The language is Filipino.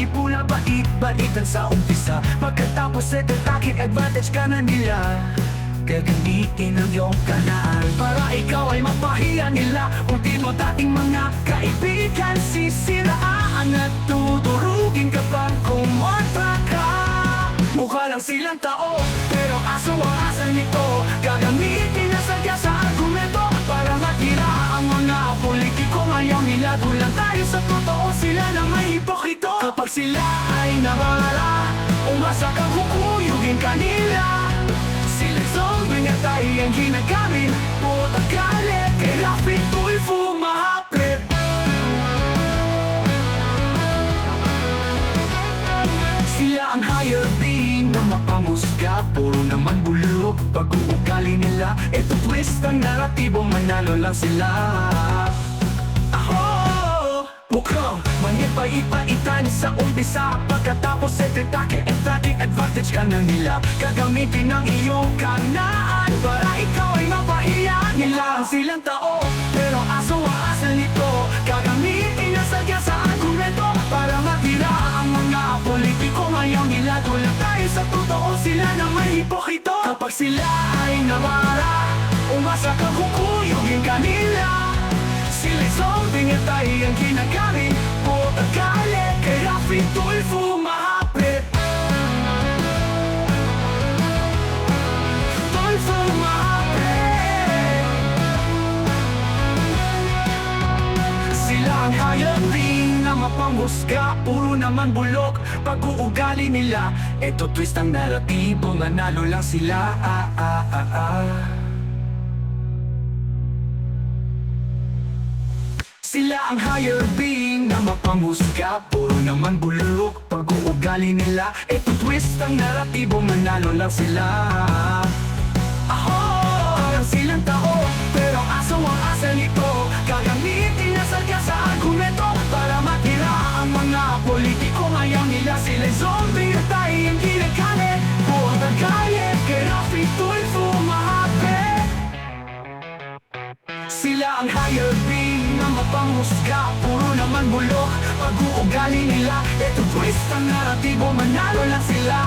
manipula Bait-baitan sa umpisa. Pagkatapos ay taking advantage ka na nila. Gagamitin ang iyong kanal Para ikaw ay mapahiya nila. Ultimo dating mga kaibigan Sisiraan at tuturugin ka pang kumontra ka. Mukha lang silang tao Pero aso ang asal nito. Gagamitin na sadya sa argumento Para matira ang mga politiko. Ngayon nila lang tayo sa totoo. Sila na may hipokrito Kapag sila ay nawala Umasa kang hukuyugin kanila. Sila zombie na tayo ang ginagamit. Puta galit Kay Rafi Tulfo mahapit Sila ang higher being na mapamusga Puro naman bulok Pag-uugali nila. Ito twist ang naratibo Manalo lang sila. Ako Bukong Manipa-ipa-itan sa umpisa Pagkatapos ay titake at advantage ka na nila. Gagamitin ang iyong kanaan Para ikaw ay mapahiya Nila. Ang silang tao Pero aso ang asal nito. Gagamitin ang sadya sa argumento Para matira ang mga politiko. Ngayon nila lang tayo sa totoo Sila na may hipokrito. Kapag sila ay nawala Umasa kang kukuyugin kanila sila zombie nga tayo ang ginagamit Tulfo mahapit Tulfo mahapit Sila ang hiring na mapanghusga Puro naman bulok Pag-uugali nila. Ito twist ang naratibo Manalo lang sila. Ah, ah, ah, ah. Sila ang higher na mapanghusga Puro naman bulok Pag-uugali nila Ito twist ang naratibo Manalo lang sila. Ako ang silang tao Pero aso ang asal nito. Gagamitin na sa argumento Para matira ang mga politiko. Ngayon nila sila zombie na tayo ang ginagamit Buwag ang galit Kay Rafi Tulfo mahapit sila ang higher being na mapanghusga Puro naman bulok. Pag-uugali nila Ito twist ang naratibo Manalo lang sila